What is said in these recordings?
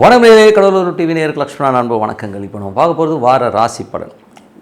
வனமேலே Cuddalore TV நேருக்கு லக்ஷ்மணா அன்பு வணக்கங்கள். இப்போ நம்ம பார்க்க போகிறது வார ராசி பலன்.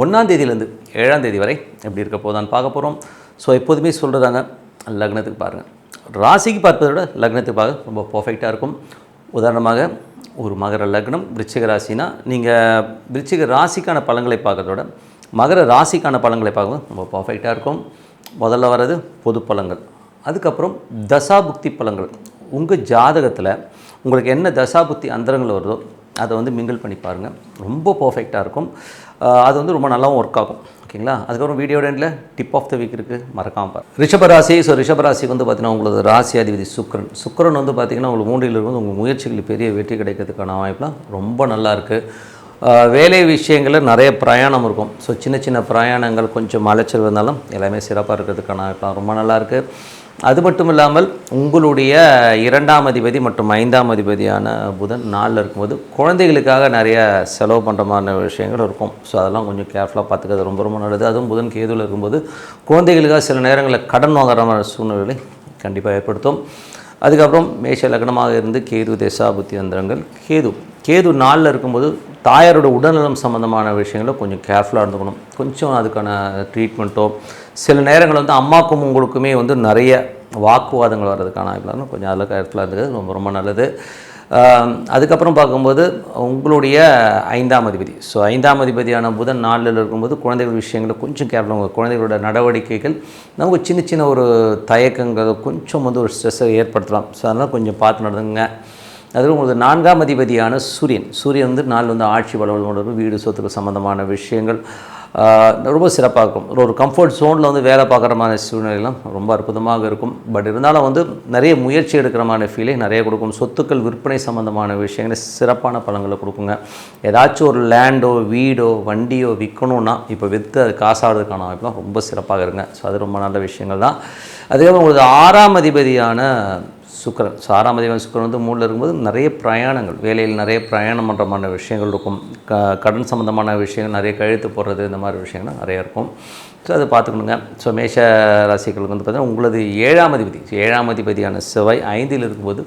ஒன்றாம் தேதியிலேருந்து ஏழாம் தேதி வரை எப்படி இருக்க போதான் பார்க்க போகிறோம் ஸோ எப்போதுமே சொல்கிறாங்க லக்னத்துக்கு பாருங்கள் ராசிக்கு பார்ப்பதை விட லக்னத்துக்கு பார்க்க ரொம்ப பர்ஃபெக்டாக இருக்கும். உதாரணமாக ஒரு மகர லக்னம் விருச்சிக ராசினா நீங்கள் விருச்சிக ராசிக்கான பலன்களை பார்க்கறத விட மகர ராசிக்கான பலன்களை பார்க்கும்போது ரொம்ப பர்ஃபெக்டாக இருக்கும். முதல்ல வர்றது பொது பழங்கள் அதுக்கப்புறம் தசாபுக்தி பழங்கள் உங்கள் ஜாதகத்தில் உங்களுக்கு என்ன தசாபுத்தி அந்தரங்கள் வருதோ அதை வந்து மிங்கிள் பண்ணி பாருங்கள் ரொம்ப பர்ஃபெக்டாக இருக்கும். அது வந்து ரொம்ப நல்லாவும் ஒர்க் ஆகும். ஓகேங்களா? அதுக்கப்புறம் வீடியோ எண்டில் டிப் ஆஃப் த வீக் இருக்குது மறக்காமல் பாரு ரிஷபராசி ஸோ ரிஷபராசி வந்து பார்த்திங்கன்னா உங்களோட ராசி அதிபதி சுக்ரன் சுக்ரன் வந்து பார்த்திங்கன்னா உங்களுக்கு மூன்றில் இருந்து உங்கள் முயற்சிகள் பெரிய வெற்றி கிடைக்கிறதுக்கான வாய்ப்புலாம் ரொம்ப நல்லா இருக்குது வேலை விஷயங்களில் நிறைய பிரயாணம் இருக்கும். ஸோ சின்ன சின்ன பிரயாணங்கள் கொஞ்சம் அலைச்சல் வந்தாலும் எல்லாமே சிறப்பாக இருக்கிறதுக்கான ரொம்ப நல்லாயிருக்கு அது மட்டும் இல்லாமல் உங்களுடைய இரண்டாம் அதிபதி மற்றும் ஐந்தாம் அதிபதியான புதன் நாளில் இருக்கும்போது குழந்தைகளுக்காக நிறைய செலவு பண்ணுற மாதிரி விஷயங்கள் இருக்கும். ஸோ அதெல்லாம் கொஞ்சம் கேர்ஃபுல்லாக பார்த்துக்கிறது ரொம்ப ரொம்ப நல்லது. அதுவும் புதன் கேதுவில் இருக்கும்போது குழந்தைகளுக்காக சில நேரங்களில் கடன் வாங்குற மாதிரி சூழ்நிலை கண்டிப்பாக ஏற்படுத்தும். அதுக்கப்புறம் மேஷ லக்னமாக இருந்து கேது தேசாபுத்தி அந்தரங்கள் கேது கேது நாளில் இருக்கும்போது தாயாரோட உடல்நலம் சம்மந்தமான விஷயங்களை கொஞ்சம் கேர்ஃபுல்லாக இருந்துக்கணும். கொஞ்சம் அதுக்கான ட்ரீட்மெண்ட்டோ சில நேரங்கள் வந்து அம்மாக்கும் உங்களுக்குமே வந்து நிறைய வாக்குவாதங்கள் வர்றதுக்கான வாய்ப்புலாம் கொஞ்சம் அதில் கேர்ஃபுல்லாக இருந்தது ரொம்ப ரொம்ப நல்லது. அதுக்கப்புறம் பார்க்கும்போது உங்களுடைய ஐந்தாம் அதிபதி. ஸோ ஐந்தாம் அதிபதியான புதன் நாளில் இருக்கும்போது குழந்தைகள் விஷயங்களை கொஞ்சம் கேர்ஃபுல்லாக குழந்தைகளோட நடவடிக்கைகள் நமக்கு சின்ன சின்ன ஒரு தயக்கங்கள் கொஞ்சம் வந்து ஒரு ஸ்ட்ரெஸ்ஸை ஏற்படுத்தலாம். ஸோ அதனால் கொஞ்சம் பார்த்து நடந்துங்க அதில் உங்களுக்கு நான்காம் அதிபதியான சூரியன். சூரியன் வந்து நாள் வந்து ஆட்சி வளவலோட வீடு சொத்துக்கு சம்மந்தமான விஷயங்கள் ரொம்ப சிறப்பாக இருக்கும். ஒரு ஒரு கம்ஃபர்ட் ஜோனில் வந்து வேலை பார்க்குற மாதிரி சூழ்நிலைலாம் ரொம்ப அற்புதமாக இருக்கும். பட் இருந்தாலும் வந்து நிறைய முயற்சி எடுக்கிற மாதிரி ஃபீலை நிறைய கொடுக்கும். சொத்துக்கள் விற்பனை சம்மந்தமான விஷயங்களை சிறப்பான பலங்களை கொடுக்குங்க. ஏதாச்சும் ஒரு லேண்டோ வீடோ வண்டியோ விற்கணுன்னா இப்போ விற்று அது காசாகிறதுக்கான வாய்ப்புலாம் ரொம்ப சிறப்பாக இருங்க ஸோ அது ரொம்ப நல்ல விஷயங்கள் தான். அதுக்கப்புறம் உங்களுக்கு ஆறாம் அதிபதியான சுக்கரன் ஸோ ஆறாம் அதிபதி வந்து மூணில் இருக்கும்போது நிறைய பிரயாணங்கள் வேலையில் நிறைய பிரயாணம் பண்ணுறமான விஷயங்கள் இருக்கும். க கடன் சம்மந்தமான விஷயங்கள் நிறைய கழுத்து போடுறது இந்த மாதிரி விஷயங்கள் நிறைய இருக்கும். ஸோ அதை பார்த்துக்கணுங்க. ஸோ மேஷ ராசிகளுக்கு வந்து பார்த்தீங்கன்னா உங்களது ஏழாம் அதிபதி ஏழாம் அதிபதியான செவ்வாய் ஐந்தில் இருக்கும்போது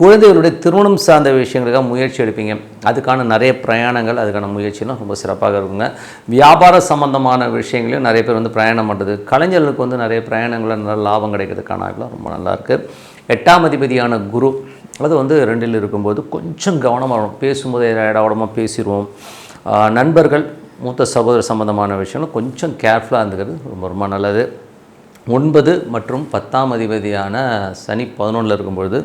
குழந்தைகளுடைய திருமணம் சார்ந்த விஷயங்களுக்காக முயற்சி எடுப்பீங்க. அதுக்கான நிறைய பிரயாணங்கள் அதுக்கான முயற்சிலாம் ரொம்ப சிறப்பாக இருக்குங்க. வியாபார சம்பந்தமான விஷயங்களையும் நிறைய பேர் வந்து பிரயாணம் பண்ணுறது கலைஞர்களுக்கு வந்து நிறைய பிரயாணங்களில் நல்ல லாபம் கிடைக்கிறதுக்கான வாய்ப்புலாம் ரொம்ப நல்லா இருக்குது எட்டாம் அதிபதியான குரு அது வந்து ரெண்டில் இருக்கும்போது கொஞ்சம் கவனமாக இருக்கணும். பேசும்போது இடவடமாக பேசிடுவோம் நண்பர்கள் மூத்த சகோதர சம்பந்தமான விஷயங்கள் கொஞ்சம் கேர்ஃபுல்லாக இருந்துக்கிறது ரொம்ப ரொம்ப நல்லது. ஒன்பது மற்றும் பத்தாம் அதிபதியான சனி பதினொன்றில் இருக்கும்பொழுது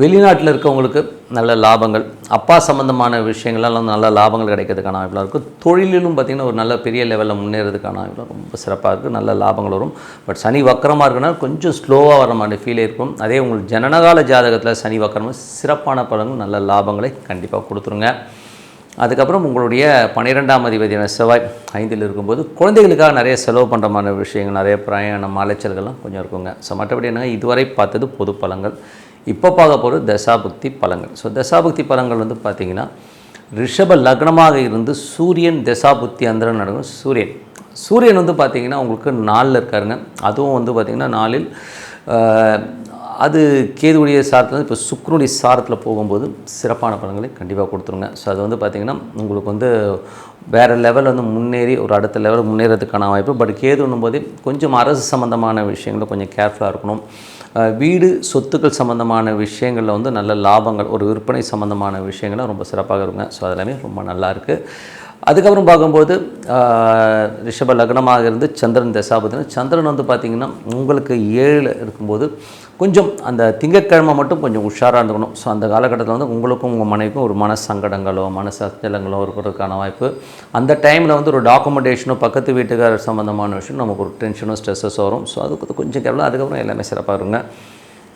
வெளிநாட்டில் இருக்கவங்களுக்கு நல்ல லாபங்கள் அப்பா சம்மந்தமான விஷயங்கள்லாம் நல்ல லாபங்கள் கிடைக்கிறதுக்கான வாய்ப்புலாம் இருக்குது தொழிலிலும் பார்த்திங்கன்னா ஒரு நல்ல பெரிய லெவலில் முன்னேறதுக்கான வாய்ப்புலாம் ரொம்ப சிறப்பாக இருக்குது நல்ல லாபங்கள் வரும். பட் சனி வக்கரமாக இருக்குன்னா கொஞ்சம் ஸ்லோவாக வர மாதிரி ஃபீல் இருக்கும். அதே உங்களுக்கு ஜனனகால ஜாதகத்தில் சனி வக்கரமாக சிறப்பான பலன்கள் நல்ல லாபங்களை கண்டிப்பாக கொடுத்துருங்க. அதுக்கப்புறம் உங்களுடைய பன்னிரெண்டாம் அதிபதியான செவ்வாய் ஐந்தில் இருக்கும்போது குழந்தைகளுக்காக நிறைய செலவு பண்ணுறமான விஷயங்கள் நிறைய பிரயாணம் அலைச்சல்கள்லாம் கொஞ்சம் இருக்குங்க. ஸோ மற்றபடி என்னங்க இதுவரை பார்த்தது பொது பலங்கள் இப்போ பார்க்க போகிறது தசாபக்தி பலங்கள் ஸோ தசாபக்தி பலங்கள் வந்து பார்த்திங்கன்னா ரிஷப லக்னமாக இருந்து சூரியன் தசாபக்தி அந்தரம் நடக்கும். சூரியன். சூரியன் வந்து பார்த்திங்கன்னா உங்களுக்கு நாலில் இருக்காருங்க. அதுவும் வந்து பார்த்திங்கன்னா நாளில் அது கேதுவுடைய சாரத்தில் இப்போ சுக்ரனுடைய சாரத்தில் போகும்போது சிறப்பான பலன்களை கண்டிப்பாக கொடுத்துருங்க. ஸோ அது வந்து பார்த்திங்கன்னா உங்களுக்கு வந்து வேறு லெவல் வந்து முன்னேறி ஒரு அடுத்த லெவல் முன்னேறதுக்கான வாய்ப்பு. பட் கேதுன்னும் போது கொஞ்சம் அரசு சம்மந்தமான விஷயங்களில் கொஞ்சம் கேர்ஃபுல்லாக இருக்கணும். வீடு சொத்துக்கள் சம்மந்தமான விஷயங்களில் வந்து நல்ல லாபங்கள் ஒரு விற்பனை சம்மந்தமான விஷயங்கள்லாம் ரொம்ப சிறப்பாக இருக்குங்க. ஸோ அதெல்லாமே ரொம்ப நல்லா இருக்குது அதுக்கப்புறம் பார்க்கும்போது ரிஷப லக்னமாக இருந்து சந்திரன் தசாபதினா சந்திரன் வந்து பார்த்திங்கன்னா உங்களுக்கு ஏழில் இருக்கும்போது கொஞ்சம் அந்த திங்கட்கிழமை மட்டும் கொஞ்சம் உஷாராக இருந்துக்கணும். ஸோ அந்த காலகட்டத்தில் வந்து உங்களுக்கும் உங்கள் மனைவிக்கும் ஒரு மன சங்கடங்களோ மன சஞ்சலங்களோ இருக்கிறதுக்கான வாய்ப்பு. அந்த டைமில் வந்து ஒரு டாக்குமெண்டேஷனோ பக்கத்து வீட்டுக்காரர் சம்மந்தமான விஷயம் நமக்கு ஒரு டென்ஷனோ ஸ்ட்ரெஸ்ஸஸோ வரும். ஸோ அதுக்கு கொஞ்சம் கேவலம். அதுக்கப்புறம் எல்லாமே சிறப்பாக இருங்க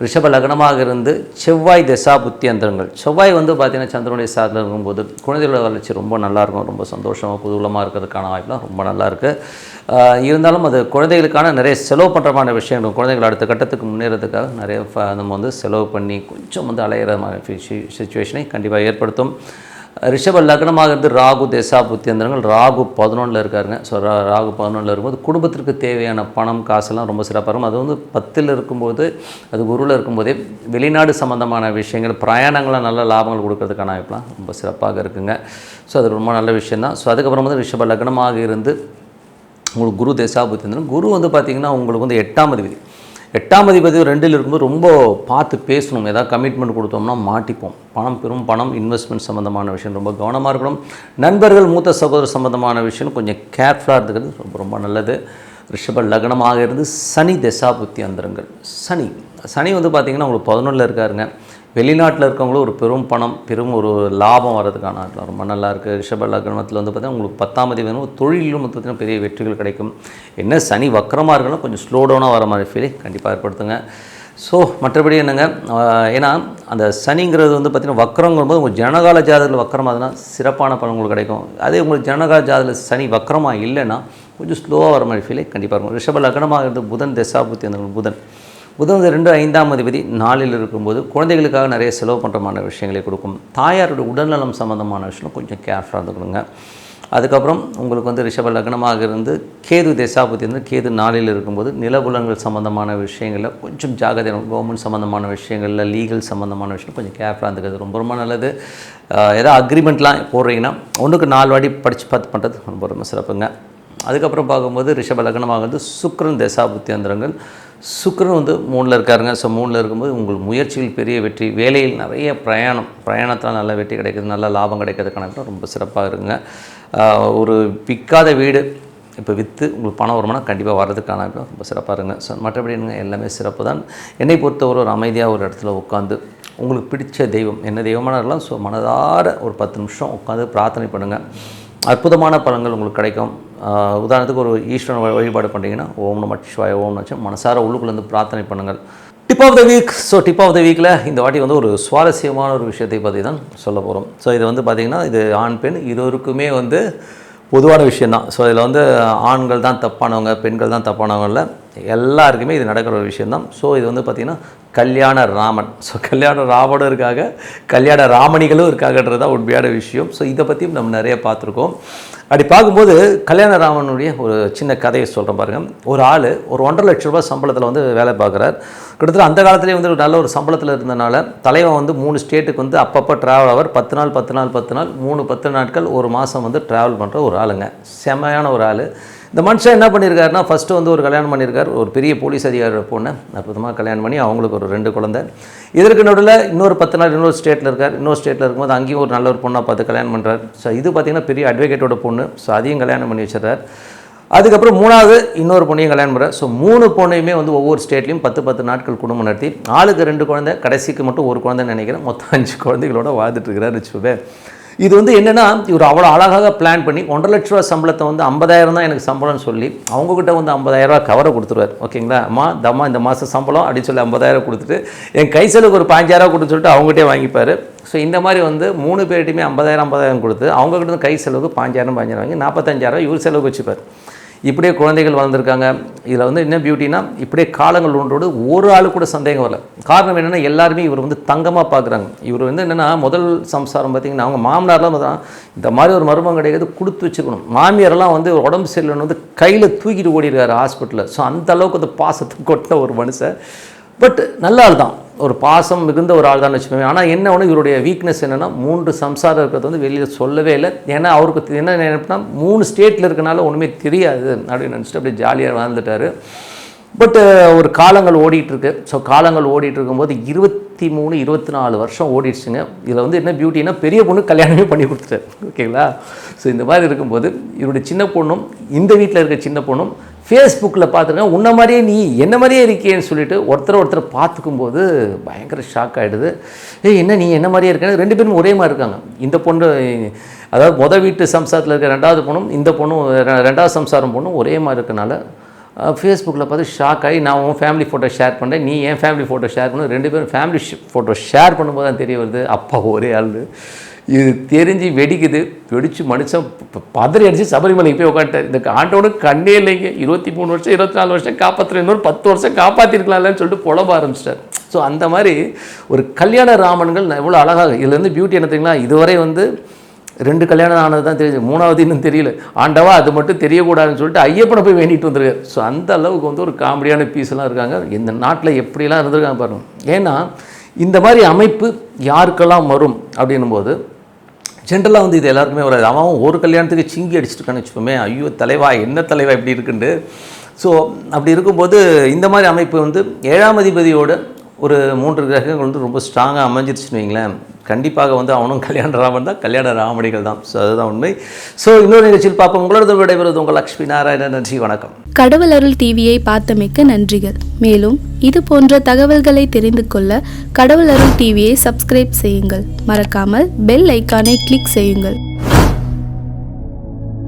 ரிஷப லக்னமாக இருந்து செவ்வாய் தசா புத்தி அந்தரங்கள் செவ்வாய் வந்து பார்த்தீங்கன்னா சந்திரனுடைய சாரத்தில் இருக்கும்போது குழந்தைகளோட வளர்ச்சி ரொம்ப நல்லா இருக்கும். ரொம்ப சந்தோஷமாக குதூலமாக இருக்கிறதுக்கான வாய்ப்புலாம் ரொம்ப நல்லாயிருக்கு இருந்தாலும் அது குழந்தைகளுக்கான நிறைய செலவு பண்ணுறமான விஷயங்கள் குழந்தைகள் அடுத்த கட்டத்துக்கு முன்னேறதுக்காக நிறைய நம்ம வந்து செலவு பண்ணி கொஞ்சம் வந்து அலையிற மாதிரி சுச்சுவேஷனை கண்டிப்பாக ஏற்படுத்தும். ரிஷப லக்னமாக இருந்து ராகு தேசா புத்தியந்திரங்கள் ராகு பதினொன்றில் இருக்காருங்க. ஸோ ராகு பதினொன்றில் இருக்கும்போது குடும்பத்திற்கு தேவையான பணம் காசெல்லாம் ரொம்ப சிறப்பாக இருக்கும். அது வந்து பத்தில் இருக்கும்போது அது குருவில் இருக்கும்போதே வெளிநாடு சம்மந்தமான விஷயங்கள் பிரயாணங்களை நல்ல லாபங்கள் கொடுக்கறதுக்கான வாய்ப்புலாம் ரொம்ப சிறப்பாக இருக்குங்க. ஸோ அது ரொம்ப நல்ல விஷயந்தான் ஸோ அதுக்கப்புறம் வந்து ரிஷப லக்னமாக இருந்து உங்களுக்கு குரு தேசாபுத்திந்திரன் குரு வந்து பார்த்திங்கன்னா உங்களுக்கு வந்து எட்டாம் அதிபதி. எட்டாம் அதிபதி ரெண்டில் இருக்கும்போது ரொம்ப பார்த்து பேசணும். ஏதாவது கமிட்மெண்ட் கொடுத்தோம்னா மாட்டிப்போம். பணம் பெரும் பணம் இன்வெஸ்ட்மெண்ட் சம்மந்தமான விஷயம் ரொம்ப கவனமாக இருக்கணும். நண்பர்கள் மூத்த சகோதர சம்மந்தமான விஷயம் கொஞ்சம் கேர்ஃபுல்லாக இருக்கிறது ரொம்ப ரொம்ப நல்லது. ரிஷப லக்னமாக இருந்து சனி தசாபுத்தி அந்தரங்கள் சனி சனி வந்து பார்த்திங்கன்னா உங்களுக்கு பதினொன்றில் இருக்காருங்க. வெளிநாட்டில் இருக்கவங்களும் ஒரு பெரும் பணம் பெரும் ஒரு லாபம் வர்றதுக்கான ஆட்கள். ரொம்ப நல்லா இருக்குது ரிஷப லக்னத்தில் வந்து பார்த்தீங்கன்னா உங்களுக்கு பத்தாம் தேதி வேணும். தொழிலும் வந்து பார்த்திங்கன்னா பெரிய வெற்றிகள் கிடைக்கும். என்ன சனி வக்கரமாக இருக்கணும் கொஞ்சம் ஸ்லோ டவுனாக வர மாதிரி ஃபீலிங் கண்டிப்பாக ஏற்படுத்துங்க. ஸோ மற்றபடி என்னங்க? ஏன்னா அந்த சனிங்கிறது வந்து பார்த்திங்கன்னா வக்கரங்கும்போது உங்கள் ஜனகால ஜாதகத்தில் வக்கரமாகதுன்னா சிறப்பான பணம் உங்களுக்கு கிடைக்கும். அதே உங்களுக்கு ஜனகால ஜாதகத்தில் சனி வக்கரமாக இல்லைன்னா கொஞ்சம் ஸ்லோவாக வர மாதிரி ஃபீலே கண்டிப்பாக இருக்கும். ரிஷப லக்னமாக இருந்து புதன் தசாபுத்தி அந்த புதன். புதன் ரெண்டு ஐந்தாம் அதிபதி நாளில் இருக்கும்போது குழந்தைகளுக்காக நிறைய செலவு பண்ணுறமான விஷயங்களை கொடுக்கும். தாயாருடைய உடல்நலம் சம்மந்தமான விஷயம் கொஞ்சம் கேர்ஃபுல்லாக இருந்துக்கணுங்க. அதுக்கப்புறம் உங்களுக்கு வந்து ரிஷப லக்னமாக இருந்து கேது தேசாபுத்தி வந்து கேது நாளில் இருக்கும்போது நிலபுலங்கள் சம்மந்தமான விஷயங்களில் கொஞ்சம் ஜாகிரதை கவர்மெண்ட் சம்மந்தமான விஷயங்களில் லீகல் சம்மந்தமான விஷயம் கொஞ்சம் கேர்ஃபுல்லாக இருந்துக்கிறது ரொம்ப ரொம்ப நல்லது. ஏதாவது அக்ரிமெண்ட்லாம் போடுறீங்கன்னா ஒன்றுக்கு நாலு வாட்டி படித்து பார்த்து பண்ணுறது ரொம்ப ரொம்ப சிறப்புங்க. அதுக்கப்புறம் பார்க்கும்போது ரிஷப லக்னமாக வந்து சுக்கிரன் தசாபுத்தி அந்தரங்கள். வந்து மூணில் இருக்காருங்க. ஸோ மூணில் இருக்கும்போது உங்கள் முயற்சியில் பெரிய வெற்றி வேலையில் நிறைய பிரயாணம். பிரயாணத்தில் நல்ல வெற்றி கிடைக்கிறது நல்ல லாபம் கிடைக்கிறதுக்கான ரொம்ப சிறப்பாக இருக்குங்க. ஒரு விற்காத வீடு இப்போ விற்று உங்களுக்கு பணம் வருமானம் கண்டிப்பாக வர்றதுக்கான ரொம்ப சிறப்பாக இருங்க ஸோ மற்றபடி என்னங்க? எல்லாமே சிறப்பு தான் என்னை பொறுத்தவரை ஒரு அமைதியாக ஒரு இடத்துல உட்காந்து உங்களுக்கு பிடிச்ச தெய்வம் என்ன தெய்வமான இருக்கலாம் ஸோ மனதார ஒரு பத்து நிமிஷம் உட்காந்து பிரார்த்தனை பண்ணுங்கள் அற்புதமான பலன்கள் உங்களுக்கு கிடைக்கும். உதாரணத்துக்கு ஒரு ஈஸ்வரன் வழிபாடு பண்ணுறீங்கன்னா ஓம் நம சிவாய ஓம் நச்சு மனசார உள்ளுக்குள்ளேருந்து பிரார்த்தனை பண்ணுங்கள். Tip of the week so tip of the வீக்கில் இந்த வாட்டி வந்து ஒரு சுவாரஸ்யமான ஒரு விஷயத்தை பற்றி தான் சொல்ல போகிறோம் ஸோ இது வந்து பார்த்திங்கன்னா இது ஆண் பெண் இருவருக்குமே வந்து பொதுவான விஷயந்தான் ஸோ இதில் வந்து ஆண்கள் தான் தப்பானவங்க பெண்கள் தான் தப்பானவங்க இல்லை எல்லாருக்குமே இது நடக்கிற ஒரு விஷயந்தான் ஸோ இது வந்து பார்த்திங்கன்னா கல்யாண ராமன். ஸோ கல்யாண ராமனும் இருக்காங்க கல்யாண ராமணிகளும் இருக்காங்கன்றது தான் உண்மையான விஷயம். ஸோ இதை பற்றியும் நம்ம நிறைய பார்த்துருக்கோம். அப்படி பார்க்கும்போது கல்யாண ராமனுடைய ஒரு சின்ன கதையை சொல்கிறேன் பாருங்கள் ஒரு ஆள் ஒரு ஒன்றரை லட்ச ரூபாய் சம்பளத்தில் வந்து வேலை பார்க்குறார். கிட்டத்தட்ட அந்த காலத்துலேயே வந்து ஒரு நல்ல ஒரு சம்பளத்தில் இருந்தனால தலைவன் வந்து மூணு ஸ்டேட்டுக்கு வந்து அப்பப்போ ட்ராவல் ஆவார். பத்து நாள் பத்து நாள் பத்து நாள் மூணு பத்து நாட்கள் ஒரு மாதம் வந்து ட்ராவல் பண்ணுற ஒரு ஆளுங்க. செமையான ஒரு ஆள். இந்த மனுஷன் என்ன பண்ணியிருக்காருன்னா ஃபஸ்ட்டு வந்து ஒரு கல்யாணம் பண்ணியிருக்கார் ஒரு பெரிய போலீஸ் அதிகாரி பொண்ணை அற்புதமாக கல்யாணம் பண்ணி அவங்களுக்கு ஒரு ரெண்டு குழந்தை. இதற்கு நடுவில் இன்னொரு பத்து நாள் இன்னொரு ஸ்டேட்டில் இருக்கார். இன்னொரு ஸ்டேட்டில் இருக்கும்போது அங்கேயும் ஒரு நல்ல ஒரு பொண்ணை பார்த்து கல்யாணம் பண்ணுறார் ஸோ இது பார்த்திங்கன்னா பெரிய அட்வொகேட்டோட பொண்ணு. ஸோ அதையும் கல்யாணம் பண்ணி வச்சிடறார். அதுக்கப்புறம் மூணாவது இன்னொரு பொண்ணையும் கல்யாணம் பண்ணுறார் ஸோ மூணு பொண்ணையுமே வந்து ஒவ்வொரு ஸ்டேட்லேயும் பத்து பத்து நாட்கள் குடும்பம் நடத்தி ஆளுக்கு ரெண்டு குழந்தை கடைசிக்கு மட்டும் ஒரு குழந்தைன்னு நினைக்கிறேன். மொத்தம் அஞ்சு குழந்தைகளோட வாழ்ந்துட்டு இருக்கிறாரு வச்சுக்கோவேன் இது வந்து என்னென்னா இவர் அவ்வளோ அழகாக பிளான் பண்ணி ஒன்றரை லட்ச ரூபா சம்பளத்தை வந்து ஐம்பதாயிரம் தான் எனக்கு சம்பளம்னு சொல்லி அவங்கக்கிட்ட வந்து ஐம்பதாயிரரூவா கவரை கொடுத்துருவார். ஓகேங்களா? அம்மா தம்மா இந்த மாதம் சம்பளம் அப்படின்னு சொல்லி ஐம்பதாயிரம் கொடுத்துட்டு என் கை செலவுக்கு ஒரு பாஞ்சாயிரம் கொடுத்து சொல்லிட்டு அவங்ககிட்டே வாங்கிப்பார். ஸோ இந்த மாதிரி வந்து மூணு பேர்ட்டையுமே ஐம்பதாயிரம் ஐம்பதாயிரம் கொடுத்து அவங்ககிட்ட இருந்து கை செலவுக்கு பாஞ்சாயிரம் பாஞ்சாயிரம் வாங்கி நாற்பத்தஞ்சாயிரம் இவர் செலவுக்கு வச்சுப்பார். இப்படியே குழந்தைகள் வளர்ந்துருக்காங்க. இதில் வந்து என்ன பியூட்டினா இப்படியே காலங்கள் ஒன்றோடு ஒரு ஆளு கூட சந்தேகம் வரல. காரணம் என்னென்னா எல்லாருமே இவர் வந்து தங்கமாக பார்க்குறாங்க இவர் வந்து என்னென்னா முதல் சம்சாரம் பார்த்திங்கன்னா அவங்க மாமனார்லாம் தான் இந்த மாதிரி ஒரு மருமம் கிடையாது கொடுத்து வச்சுக்கணும். மாமியாரெல்லாம் வந்து உடம்பு சரியில்லைன்னு வந்து கையில் தூக்கிட்டு ஓடிடுறாரு ஹாஸ்பிட்டலில் ஸோ அந்த அளவுக்கு அந்த பாசத்தை கொட்ட ஒரு மனுஷன். பட் நல்ல ஆள் தான் ஒரு பாசம் மிகுந்த ஒரு ஆள் தான் வச்சுக்கோங்க. ஆனால் என்ன ஒன்று இவருடைய வீக்னஸ் என்னென்னா மூன்று சம்சாரம் இருக்கிறது வந்து வெளியில் சொல்லவே இல்லை. ஏன்னா அவருக்கு என்ன நினைப்புனா மூணு ஸ்டேட்டில் இருக்கனால ஒன்றுமே தெரியாது அப்படின்னு நினச்சிட்டு அப்படியே ஜாலியாக வாழ்ந்துட்டாரு. பட்டு uh, ஒரு காலங்கள் ஓடிட்டுருக்கு. ஸோ காலங்கள் ஓடிட்டு இருக்கும்போது இருபத்தி மூணு இருபத்தி நாலு வருஷம் ஓடிடுச்சுங்க. இதில் வந்து என்ன பியூட்டினா பெரிய பொண்ணு கல்யாணமே பண்ணி கொடுத்துட்டாரு ஓகேங்களா ஸோ இந்த மாதிரி இருக்கும்போது இவருடைய சின்ன பொண்ணும் இந்த வீட்டில் இருக்க சின்ன பொண்ணும் ஃபேஸ்புக்கில் பார்த்துருக்கேன் உன்ன மாதிரியே நீ என்ன மாதிரியே இருக்கேன்னு சொல்லிட்டு ஒருத்தர் ஒருத்தர் பார்த்துக்கும்போது பயங்கர ஷாக் ஆகிடுது ஏய் என்ன நீ என்ன மாதிரியே இருக்கேன்னு? ரெண்டு பேரும் ஒரே மாதிரி இருக்காங்க. இந்த பொண்ணு அதாவது மொதல் வீட்டு சம்சாரத்தில் இருக்க ரெண்டாவது பொண்ணும் இந்த பொண்ணும் ரெ- ரெண்டாவது சம்சாரம் பொண்ணும் ஒரே மாதிரி இருக்கனால ஃபேஸ்புக்கில் பார்த்து ஷாக் ஆகி நான் உன் ஃபேமிலி ஃபோட்டோ ஷேர் பண்ணேன் நீ என் ஃபேமிலி ஃபோட்டோ ஷேர் பண்ண. ரெண்டு பேரும் ஃபேமிலி ஃபோட்டோ ஷேர் பண்ணும்போது தான் தெரிய வருது. அப்பா ஒரே ஆள். இது தெரிஞ்சு வெடிக்குது. வெடித்து மனுஷன் ப- பதறி அடித்து சபரிமலைக்கு போய் உட்காந்துட்டார் இந்த ஆண்டோட கண்ணே இல்லைங்க. இருபத்தி மூணு வருஷம் இருபத்தி நாலு வருஷம் காப்பாற்றுற இன்னொரு பத்து வருஷம் காப்பாற்றிருக்கலாம்லன்னு சொல்லிட்டு புலம்ப ஆரம்பிச்சிட்டார். ஸோ அந்த மாதிரி ஒரு கல்யாண ராமன்கள் எவ்வளோ அழகாக இதுலேருந்து பியூட்டி என்ன தெரியுங்களா? இதுவரை வந்து ரெண்டு கல்யாணம் ஆனது தான் தெரியுது. மூணாவது இன்னும் தெரியல. ஆண்டவா அது மட்டும் தெரியக்கூடாதுன்னு சொல்லிட்டு ஐயப்பனை போய் வேண்டிட்டு வந்திருக்காரு. ஸோ அந்த அளவுக்கு வந்து ஒரு காமெடியான பீஸ்லாம் இருக்காங்க. இந்த நாட்டில் எப்படிலாம் இருந்திருக்காங்க பாருங்க. ஏன்னா இந்த மாதிரி அமைப்பு யாருக்கெல்லாம் வரும் அப்படின்னும் போது ஜென்ரலாக வந்து இது எல்லாருக்குமே வராது. அவன் ஒரு கல்யாணத்துக்கு சிங்கி அடிச்சிட்டு இருக்கான்னு வச்சுப்போமே ஐயோ தலைவா என்ன தலைவா இப்படி இருக்குண்டு ஸோ அப்படி இருக்கும்போது இந்த மாதிரி அமைப்பு வந்து ஏழாம் அதிபதியோட ஒரு மூன்று கிரகங்கள் வந்து ரொம்ப ஸ்ட்ராங்காக அமைஞ்சிருச்சுன்னு வைங்களேன். கண்டிப்பாக வந்து அவனும் கல்யாண ராமன் தான் கல்யாண ராமணிகள் தான். ஸோ அதுதான் உண்மை. ஸோ இன்னொரு நிகழ்ச்சியில் பார்ப்போம். உங்களோட விடைபெறுவது உங்கள் லக்ஷ்மி நாராயணன். நன்றி வணக்கம். கடவுள் அருள் டிவியை பார்த்தமைக்க நன்றிகள். மேலும் இது போன்ற தகவல்களை தெரிந்து கொள்ள கடவுள் அருள் டிவியை சப்ஸ்கிரைப் செய்யுங்கள். மறக்காமல் பெல் ஐக்கானை கிளிக் செய்யுங்கள்.